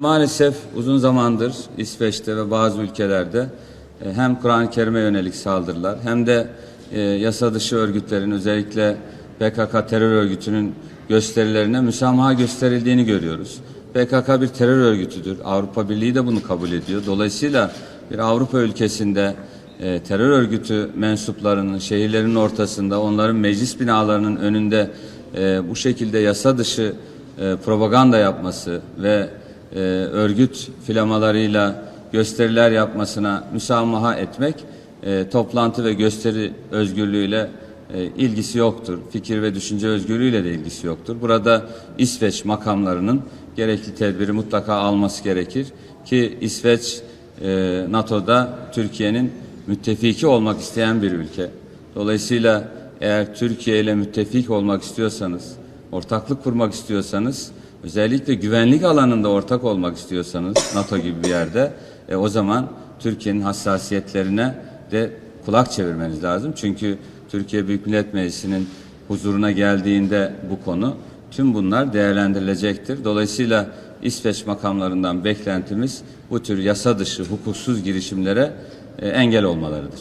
Maalesef uzun zamandır İsveç'te ve bazı ülkelerde e, hem Kur'an-ı Kerim'e yönelik saldırılar hem de e, yasa dışı örgütlerin özellikle PKK terör örgütünün gösterilerine müsamaha gösterildiğini görüyoruz. PKK bir terör örgütüdür. Avrupa Birliği de bunu kabul ediyor. Dolayısıyla bir Avrupa ülkesinde e, terör örgütü mensuplarının şehirlerin ortasında onların meclis binalarının önünde bu şekilde yasa dışı propaganda yapması ve e, örgüt filamalarıyla gösteriler yapmasına müsamaha etmek e, toplantı ve gösteri özgürlüğüyle e, ilgisi yoktur. Fikir ve düşünce özgürlüğüyle de ilgisi yoktur. Burada İsveç makamlarının gerekli tedbiri mutlaka alması gerekir ki İsveç e, NATO'da Türkiye'nin müttefiki olmak isteyen bir ülke. Dolayısıyla eğer Türkiye ile müttefik olmak istiyorsanız, ortaklık kurmak istiyorsanız, özellikle güvenlik alanında ortak olmak istiyorsanız NATO gibi bir yerde, e, o zaman Türkiye'nin hassasiyetlerine de kulak çevirmeniz lazım. Çünkü Türkiye Büyük Millet Meclisi'nin huzuruna geldiğinde bu konu tüm bunlar değerlendirilecektir. Dolayısıyla İsveç makamlarından beklentimiz bu tür yasa dışı, hukuksuz girişimlere e, engel olmalarıdır.